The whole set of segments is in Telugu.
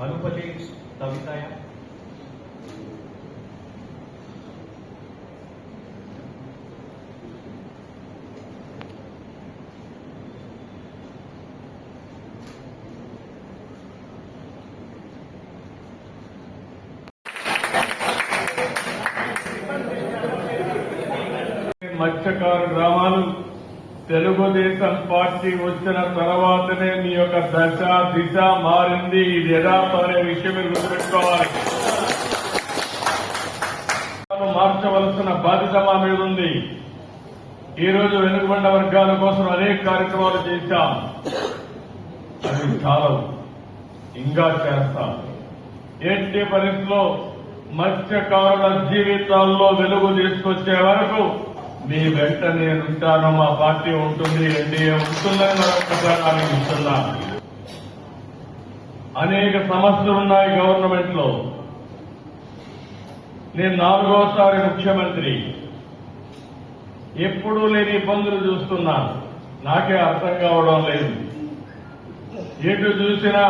అనుపతి కవితాయ మత్స్యకారు గ్రామాలు తెలుగుదేశం పార్టీ వచ్చిన తర్వాతనే మీ యొక్క దశ దిశ మారింది. ఇది యథార్థం విషయం మీరు గుర్తుపెట్టుకోవాలి. మార్చవలసిన బాధ్యత మా మీద ఉంది. ఈ రోజు వెనుకబడిన వర్గాల కోసం అనేక కార్యక్రమాలు చేశాం. అది చాలవు. ఇంకా చేస్తాం. ఎట్టి పరిస్థితిలో మత్స్యకారుల జీవితాల్లో వెలుగు తీసుకొచ్చే వరకు మీ వెంట నేను ఉంటాను మా పార్టీ ఉంటుంది ఎన్డీఏ ఉంటుందని మరొకసారి ఆలోచిస్తున్నా అనేక సమస్యలు ఉన్నాయి గవర్నమెంట్లో నేను నాలుగోసారి ముఖ్యమంత్రి. ఎప్పుడూ లేని ఇబ్బందులు చూస్తున్నాను నాకే అర్థం కావడం లేదు. ఎటు చూసినా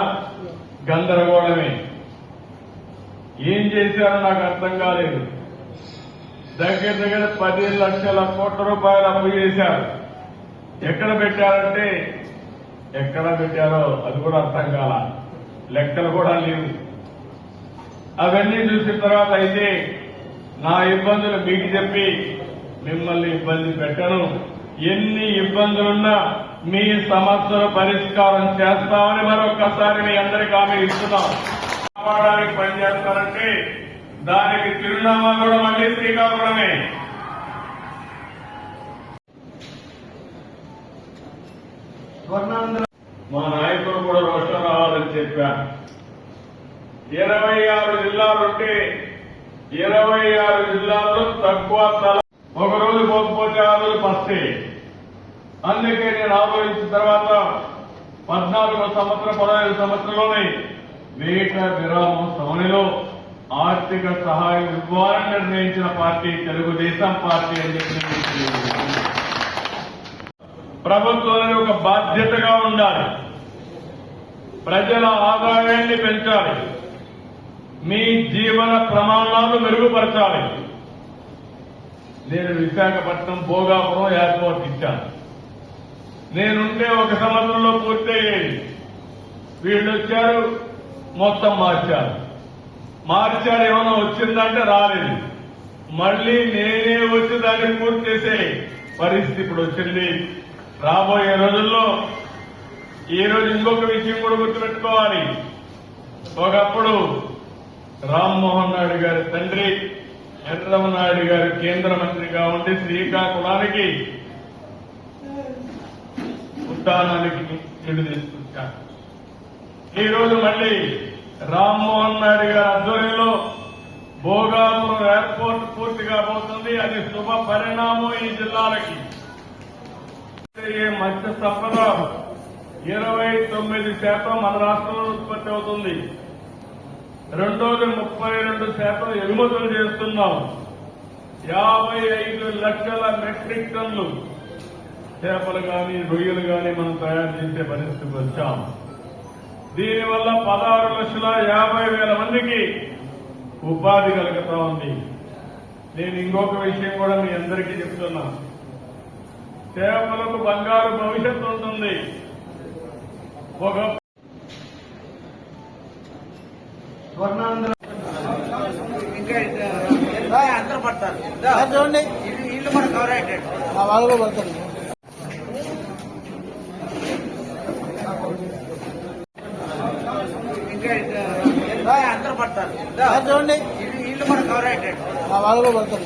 గందరగోళమే. ఏం చేశారో నాకు అర్థం కాలేదు. దగ్గర దగ్గర పది లక్షల కోట్ల రూపాయలు అప్పు చేశారు. ఎక్కడ పెట్టారంటే ఎక్కడ పెట్టారో అది కూడా అర్థం కాల. లెక్కలు కూడా లేవు. అవన్నీ చూసిన తర్వాత అయితే నా ఇబ్బందులు మీకు చెప్పి మిమ్మల్ని ఇబ్బంది పెట్టను. ఎన్ని ఇబ్బందులున్నా మీ సమస్యలు పరిష్కారం చేస్తామని మరొక్కసారి మీ అందరికీ హామీ ఇస్తున్నాం. కాపాడడానికి పనిచేస్తారంటే దానికి చిరునామా కూడా మళ్ళీ శ్రీకాకుళమే. మా నాయకులు కూడా రోషన్ రావాలని చెప్పాను ఇరవై ఆరు జిల్లాలుంటే ఇరవై ఆరు జిల్లాల్లో తక్కువ స్థలం. ఒక రోజు పోకపోతే ఆ రోజు పస్తే అందుకే నేను ఆలోచించిన తర్వాత పద్నాలుగో సంవత్సరం పదహైదు సంవత్సరంలోనే వేట విరామం సమయంలో ఆర్థిక సహాయం ఇవ్వాలని నిర్ణయించిన పార్టీ తెలుగుదేశం పార్టీ అని చెప్పి ప్రభుత్వానికి ఒక బాధ్యతగా ఉండాలి. ప్రజల ఆదాయాన్ని పెంచాలి. మీ జీవన ప్రమాణాలు మెరుగుపరచాలి. నేను విశాఖపట్నం భోగాపురం ఎయిర్పోర్ట్ ఇచ్చాను. నేనుంటే ఒక సంవత్సరంలో పూర్తయ్యేది. వీళ్ళు వచ్చారు మొత్తం మార్చారు. మార్చాడు ఏమైనా వచ్చిందంటే రాలేదు. మళ్ళీ నేనే వచ్చి దాన్ని పూర్తి చేసే పరిస్థితి ఇప్పుడు వచ్చింది. రాబోయే రోజుల్లో ఈ రోజు ఇంకొక విషయం కూడా గుర్తుపెట్టుకోవాలి. ఒకప్పుడు రామ్మోహన్ నాయుడు గారి తండ్రి నాయుడు గారు కేంద్ర మంత్రిగా ఉండి శ్రీకాకుళానికి ఉద్దానానికి నీళ్ళు తీసుకొచ్చారు. ఈ రోజు మళ్ళీ రామ్మోహన్ నాయుడు గారి ఆధ్వర్యంలో భోగాపురం ఎయిర్పోర్ట్ పూర్తిగా పోతుంది. అది శుభ పరిణామం ఈ జిల్లాలకి. మత్స్య సంపద ఇరవై తొమ్మిది శాతం మన రాష్ట్రంలో ఉత్పత్తి అవుతుంది. రెండోది ముప్పై రెండు శాతం ఎగుమతులు చేస్తున్నాం. యాభై ఐదు లక్షల మెట్రిక్ టన్లు చేపలు కానీ రొయ్యలు గాని మనం తయారు చేసే పరిస్థితికి వచ్చాం. దీనివల్ల పదహారు లక్షల యాభై వేల మందికి ఉపాధి కలుగుతా ఉంది. నేను ఇంకొక విషయం కూడా మీ అందరికీ చెప్తున్నా. చేపలకు బంగారు భవిష్యత్తు ఉంటుంది. ఒక స్వర్ణాంధ్ర అందరూ పడతారు. చూడండి. ఇల్లు కూడా కవర్ అయ్యేటట్టు. వాళ్ళు కూడా పడతారు ఇంకా ఇట్లా అందరూ పడతారు చూడండి. ఇల్లు కవర్ అయ్యేటట్టు వాళ్ళు పడతారు